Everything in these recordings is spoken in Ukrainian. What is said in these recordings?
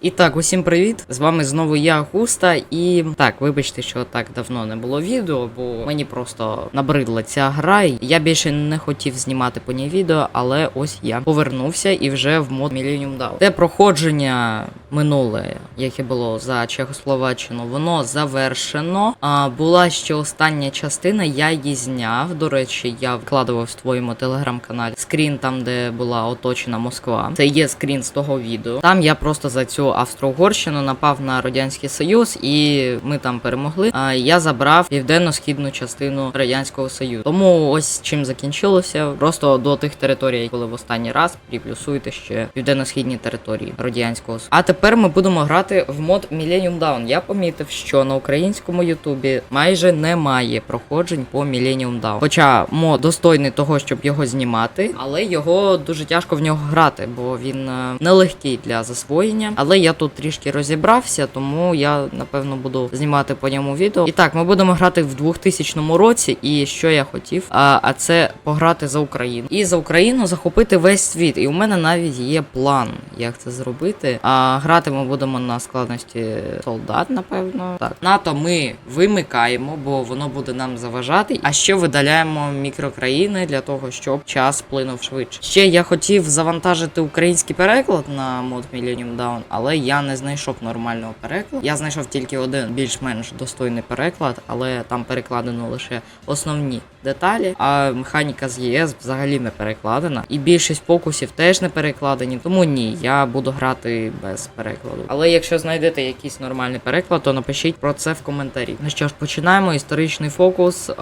І так, усім привіт! З вами знову я, Густа, і так, вибачте, що так давно не було відео, бо мені просто набридла ця гра. і Я більше не хотів знімати по ній відео, але ось я повернувся і вже в мод Millennium Down. Те проходження минуле, яке було за Чехословаччину, воно завершено. А була ще остання частина, я її зняв. До речі, я вкладував в твоєму телеграм-каналі скрін там, де була оточена Москва. Це є скрін з того відео. Там я просто за цю Австро-Угорщину напав на Радянський Союз, і ми там перемогли. А я забрав південно-східну частину Радянського Союзу. Тому ось чим закінчилося. Просто до тих територій, коли в останній раз приплюсуєте ще південно-східні території Радянського Союзу. А тепер ми будемо грати в мод Millennium Down. Я помітив, що на українському Ютубі майже немає проходжень по Millennium Down. Хоча мод достойний того, щоб його знімати, але його дуже тяжко в нього грати, бо він е, нелегкий для засвоєння. Але я тут трішки розібрався, тому я напевно буду знімати по ньому відео. І так, ми будемо грати в 2000 році. І що я хотів, а, а це пограти за Україну. І за Україну захопити весь світ. І у мене навіть є план, як це зробити. А грати ми будемо на складності солдат, напевно. Так, НАТО ми вимикаємо, бо воно буде нам заважати. А ще видаляємо мікрокраїни для того, щоб час плинув швидше. Ще я хотів завантажити український переклад на мод Millennium Down, але я не знайшов нормального перекладу. Я знайшов тільки один більш-менш достойний переклад, але там перекладено лише основні деталі. А механіка з ЄС взагалі не перекладена. І більшість фокусів теж не перекладені. Тому ні, я буду грати без перекладу. Але якщо знайдете якийсь нормальний переклад, то напишіть про це в коментарі. Ну що ж, починаємо. Історичний фокус, е,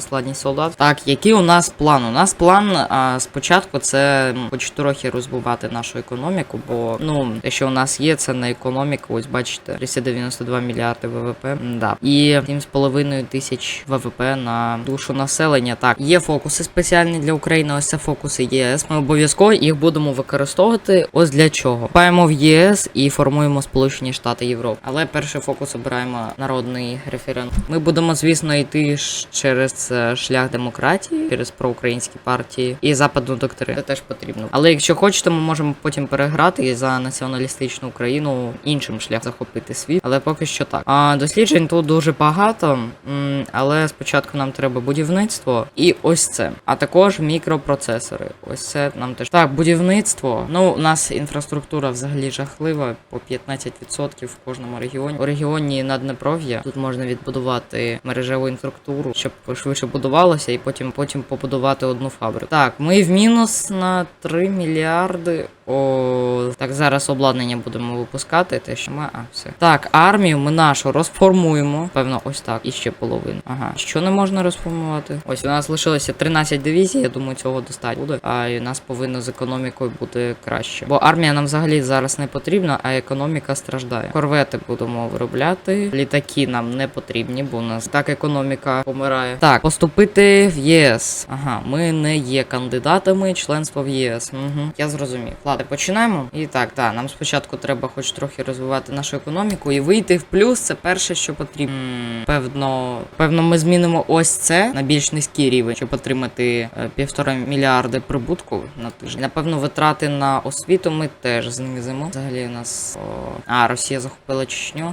складність солдат. Так, який у нас план? У нас план е, спочатку це хоч трохи розбивати нашу економіку, бо ну те, що у нас є, це не економіка. Ось бачите, 392 мільярди ВВП. Да. І 7,5 тисяч ВВП на душу населення. Так, є фокуси спеціальні для України. Ось це фокуси ЄС. Ми обов'язково їх будемо використовувати. Ось для чого. Вступаємо в ЄС і формуємо Сполучені Штати Європи. Але перший фокус обираємо народний референдум. Ми будемо, звісно, йти через е, шлях демократії, через проукраїнські партії і западну доктрину. Це теж потрібно. Але якщо хочете, ми можемо потім переграти за націоналістичну іншим шляхом захопити світ. Але поки що так. А досліджень тут дуже багато, але спочатку нам треба будівництво і ось це. А також мікропроцесори. Ось це нам теж так. Будівництво. Ну, у нас інфраструктура взагалі жахлива по 15% в кожному регіоні. У регіоні Наднепров'я тут можна відбудувати мережеву інфраструктуру, щоб швидше будувалося, і потім потім побудувати одну фабрику. Так, ми в мінус на 3 мільярди. О, так, зараз обладнання будемо випускати. Те, що ми. А, все. Так, армію ми нашу розформуємо. Певно, ось так. І ще половину. Ага. Що не можна розформувати? Ось у нас лишилося 13 дивізій. Я думаю, цього достатньо буде. А і у нас повинно з економікою бути краще. Бо армія нам взагалі зараз не потрібна, а економіка страждає. Корвети будемо виробляти. Літаки нам не потрібні, бо у нас так економіка помирає. Так, поступити в ЄС. Ага, ми не є кандидатами членства в ЄС. Угу. Я зрозумів. Ладно, починаємо. І так, так, нам спочатку треба хоч трохи розвивати нашу економіку і вийти в плюс. Це перше, що потрібно. Певно, певно, ми змінимо ось це на більш низький рівень, щоб отримати е, півтора мільярди прибутку на тиждень. Напевно, витрати на освіту ми теж знизимо. Взагалі у нас о... а Росія захопила Чечню.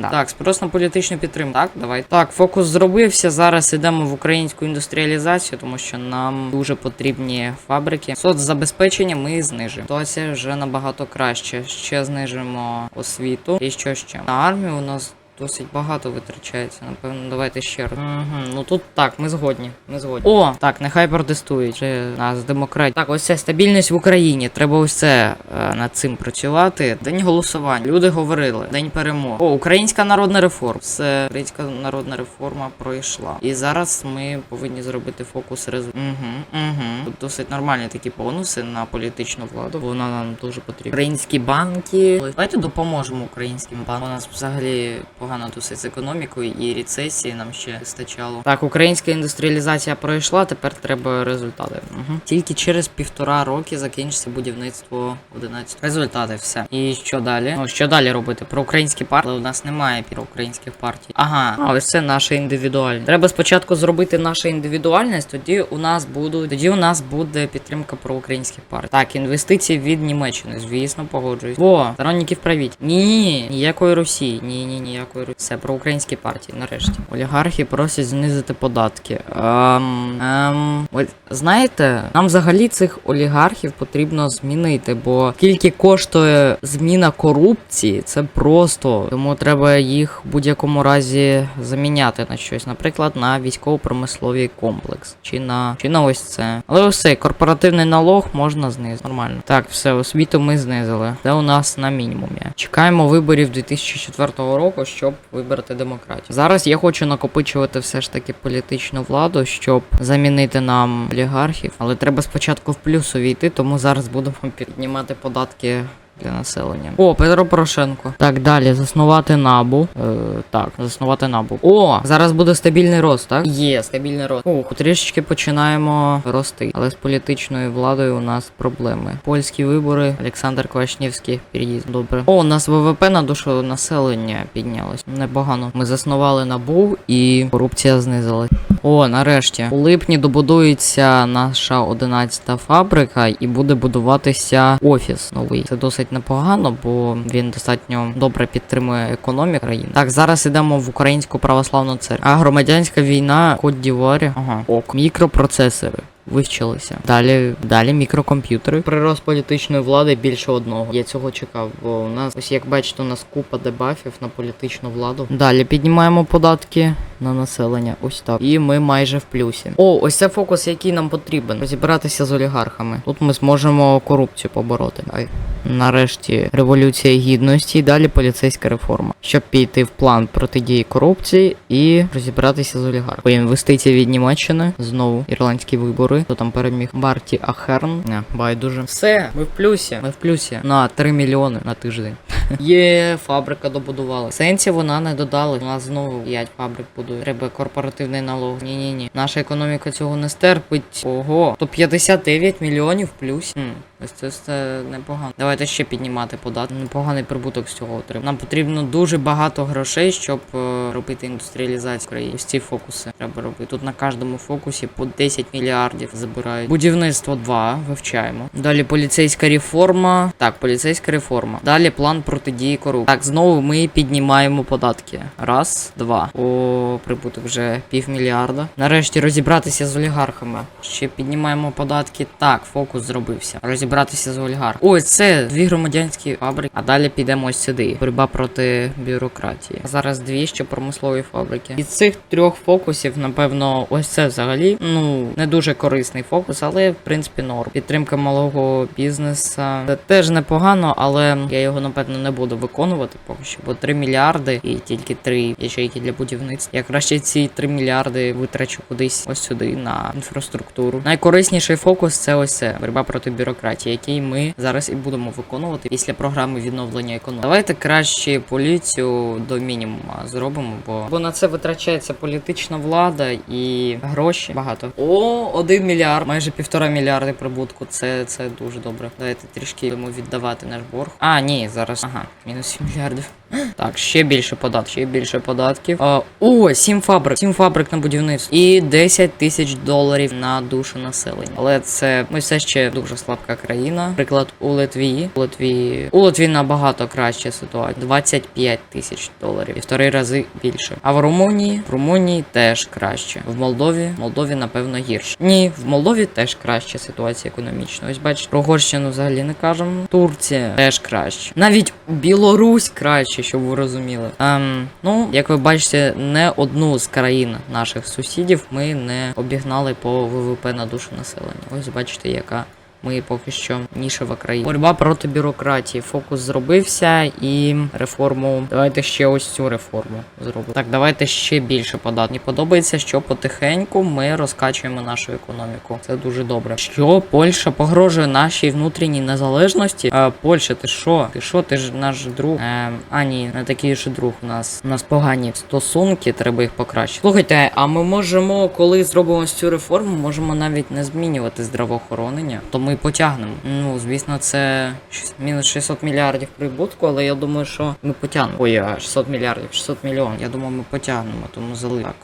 Да. Так, спрос на політичну підтримку. Так, давай. Так, фокус зробився. Зараз йдемо в українську індустріалізацію, тому що нам дуже потрібні фабрики. Соцзабезпечення ми знижимо. Ситуація вже набагато краще. Ще знижимо освіту. І що ще? На армію у нас. Досить багато витрачається, напевно, давайте ще раз. Угу. Ну тут так, ми згодні. Ми згодні. О, так, нехай протестують. Вже нас демократія. Так, ось це стабільність в Україні. Треба ось це е, над цим працювати. День голосування. Люди говорили. День перемог. О, українська народна реформа. Все, українська народна реформа пройшла. І зараз ми повинні зробити фокус резу. Угу, угу. Тут досить нормальні такі бонуси на політичну владу. Вона нам дуже потрібна. Українські банки. Давайте допоможемо українським банкам. У нас взагалі погано досить з економікою і рецесії нам ще вистачало. Так, українська індустріалізація пройшла, тепер треба результати. Угу. Тільки через півтора роки закінчиться будівництво 11. Результати, все. І що далі? Ну, що далі робити? Про українські партії. У нас немає проукраїнських партій. Ага, а ось це наше індивідуальне. Треба спочатку зробити наша індивідуальність, тоді у нас будуть, тоді у нас буде підтримка проукраїнських партій. Так, інвестиції від Німеччини, звісно, погоджуюсь. О, сторонників правіть. Ні, ніякої Росії. Ні, ні, ніякої Все про українські партії, нарешті. Олігархи просять знизити податки. Ем, ем, от, знаєте, нам взагалі цих олігархів потрібно змінити, бо скільки коштує зміна корупції, це просто. Тому треба їх в будь-якому разі заміняти на щось, наприклад, на військово-промисловий комплекс, чи на чи на ось це. Але цей корпоративний налог можна знизити. Нормально. Так, все, освіту ми знизили. Це у нас на мінімумі. Чекаємо виборів 2004 року, щоб вибрати демократію. Зараз я хочу накопичувати все ж таки політичну владу, щоб замінити нам олігархів. Але треба спочатку в плюс увійти, тому зараз будемо піднімати податки. Для населення. О, Петро Порошенко. Так, далі. Заснувати набу. Е, так, заснувати набу. О, зараз буде стабільний рост, так? Є, стабільний рост. О, трішечки починаємо рости. Але з політичною владою у нас проблеми. Польські вибори. Олександр Квашнєвський переїзд. Добре. О, у нас ВВП на душу населення піднялось. Непогано. Ми заснували набу і корупція знизилась. О, нарешті. У липні добудується наша 11-та фабрика і буде будуватися офіс новий. Це досить непогано, бо він достатньо добре підтримує економіку країни. Так, зараз ідемо в українську православну церкву. А громадянська війна Кот Діварі. Ага. Ок. Мікропроцесори. Вивчилися. Далі, далі мікрокомп'ютери. Прирост політичної влади більше одного. Я цього чекав, бо у нас, ось як бачите, у нас купа дебафів на політичну владу. Далі піднімаємо податки на населення. Ось так. І ми майже в плюсі. О, ось це фокус, який нам потрібен. Розібратися з олігархами. Тут ми зможемо корупцію побороти. Ай. Нарешті революція гідності і далі поліцейська реформа, щоб піти в план протидії корупції і розібратися з олігархами. Інвестиції від Німеччини знову ірландські вибори. Хто там переміг Барті Ахерн. Не, байдуже. Все, ми в плюсі. Ми в плюсі на 3 мільйони на тиждень. Є фабрика добудувала. Сенсі вона не додали. У нас знову 5 фабрик будує. Треба корпоративний налог. Ні, ні, ні. Наша економіка цього не стерпить. Ого, то 59 мільйонів плюс. Хм. Ось це все непогано. Давайте ще піднімати податки. Непоганий прибуток з цього отримав. Нам потрібно дуже багато грошей, щоб е, робити індустріалізацію в країні. Ось ці фокуси треба робити. Тут на кожному фокусі по 10 мільярдів забирають. Будівництво 2, вивчаємо. Далі поліцейська реформа. Так, поліцейська реформа. Далі план протидії корупції. Так, знову ми піднімаємо податки. Раз, два. О, прибуток вже півмільярда. Нарешті розібратися з олігархами. Ще піднімаємо податки. Так, фокус зробився. Розібратися з олігархами. Ось це дві громадянські фабрики. А далі підемо ось сюди. Боротьба проти бюрократії. Зараз дві ще промислові фабрики. Із цих трьох фокусів, напевно, ось це взагалі ну не дуже корисний фокус, але в принципі норм. Підтримка малого бізнесу. Це теж непогано, але я його напевно не буду виконувати поки що, бо 3 мільярди і тільки 3 ячейки для будівництва. Я краще ці 3 мільярди витрачу кудись ось сюди на інфраструктуру. Найкорисніший фокус це ось це боротьба проти бюрократії, який ми зараз і будемо виконувати після програми відновлення економіки. Давайте краще поліцію до мінімума зробимо, бо бо на це витрачається політична влада і гроші багато. О, 1 мільярд, майже півтора мільярди прибутку. Це це дуже добре. Давайте трішки йому віддавати наш борг. А, ні, зараз ага, мінус 7 мільярдів. Так, ще більше податків, ще більше податків. А, о, 7 фабрик, 7 фабрик на будівництво. І 10 тисяч доларів на душу населення. Але це ми все ще дуже слабка країна. Наприклад, у Литві. У Литві у Литві набагато краща ситуація. 25 тисяч доларів. Півтори рази більше. А в Румунії в Румунії теж краще. В Молдові в Молдові, напевно, гірше. Ні, в Молдові теж краща ситуація економічна. Ось бачите, про Угорщину взагалі не кажемо. Турція теж краще. Навіть Білорусь краще, щоб ви розуміли. Ем, ну, як ви бачите, не одну з країн наших сусідів ми не обігнали по ВВП на душу населення. Ось бачите, яка ми поки що нішева країна. Боротьба проти бюрократії. Фокус зробився і реформу. Давайте ще ось цю реформу зробимо. Так, давайте ще більше подати. Мені подобається, що потихеньку ми розкачуємо нашу економіку. Це дуже добре. Що Польща погрожує нашій внутрішній незалежності? Е, Польща, ти що? Ти що? Ти ж наш друг? Е, а ні, не такий же друг у нас. У нас погані стосунки, треба їх покращити. Слухайте, а ми можемо, коли зробимо цю реформу, можемо навіть не змінювати здравоохоронення, то ми потягнемо. Ну, звісно, це мінус 600 мільярдів прибутку, але я думаю, що ми потягнемо. Ой, а 600 мільярдів, 600 мільйонів. Я думаю, ми потягнемо, тому зали. Так,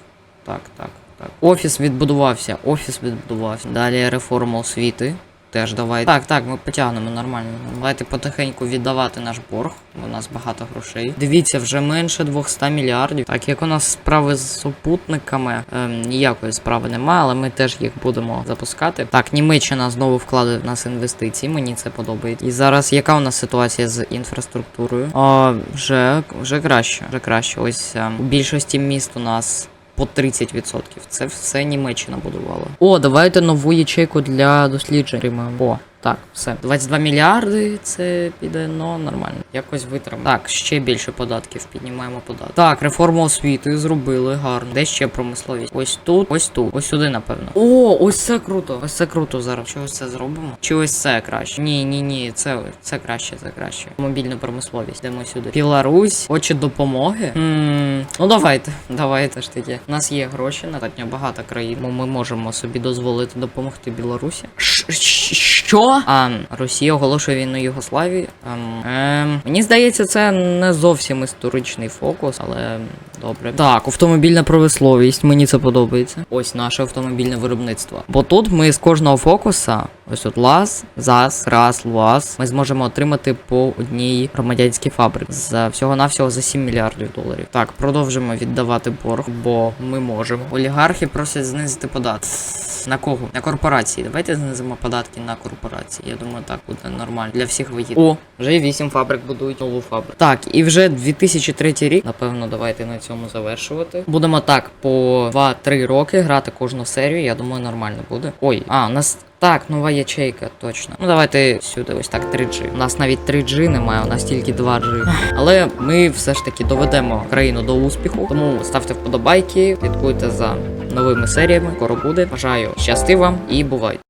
так, так. Так, офіс відбудувався, офіс відбудувався. Далі реформа освіти. Теж давай. Так, так, ми потягнемо нормально. Давайте потихеньку віддавати наш борг, у нас багато грошей. Дивіться, вже менше 200 мільярдів. Так як у нас справи з супутниками, ем, ніякої справи немає, але ми теж їх будемо запускати. Так, Німеччина знову вкладає в нас інвестиції, мені це подобається. І зараз яка у нас ситуація з інфраструктурою? О, вже, вже краще, вже краще. Ось ем, у більшості міст у нас по 30%. Це все Німеччина будувала. О, давайте нову ячейку для досліджень. О, так, все. 22 мільярди, це піде, ну нормально. Якось витримаємо. Так, ще більше податків, піднімаємо податки. Так, реформу освіти зробили гарно. Де ще промисловість? Ось тут, ось тут, ось сюди, напевно. О, ось це круто. Ось це круто зараз. Чи ось це зробимо? Чи ось це краще? Ні, ні, ні, це, це краще, це краще. Мобільна промисловість. Йдемо сюди. Білорусь, хоче допомоги. м ну давайте, давайте ж таки. У нас є гроші, достатньо багато країн. Ми можемо собі дозволити допомогти Білорусі. Ш- А Росія оголошує війну Югославії. Ем, ем, мені здається, це не зовсім історичний фокус, але добре. Так, автомобільна промисловість, мені це подобається. Ось наше автомобільне виробництво. Бо тут ми з кожного фокуса, ось тут ЛАЗ, ЗАЗ, КРАС, ЛУАЗ, ми зможемо отримати по одній громадянській фабриці за всього-навсього за 7 мільярдів доларів. Так, продовжимо віддавати борг, бо ми можемо. Олігархи просять знизити податки. На кого? На корпорації. Давайте знизимо податки на корпорації. Я думаю, так буде нормально. Для всіх вигідно. О, вже 8 фабрик будують нову фабрику. Так, і вже 2003 рік. Напевно, давайте на цьому завершувати. Будемо так по 2-3 роки грати кожну серію. Я думаю, нормально буде. Ой, а, у нас. Так, нова ячейка, точно. Ну давайте сюди, ось так 3G. У нас навіть 3G немає, у нас тільки 2G. Але ми все ж таки доведемо країну до успіху. Тому ставте вподобайки, слідкуйте за новими серіями. Скоро буде. Бажаю щасти вам і бувайте.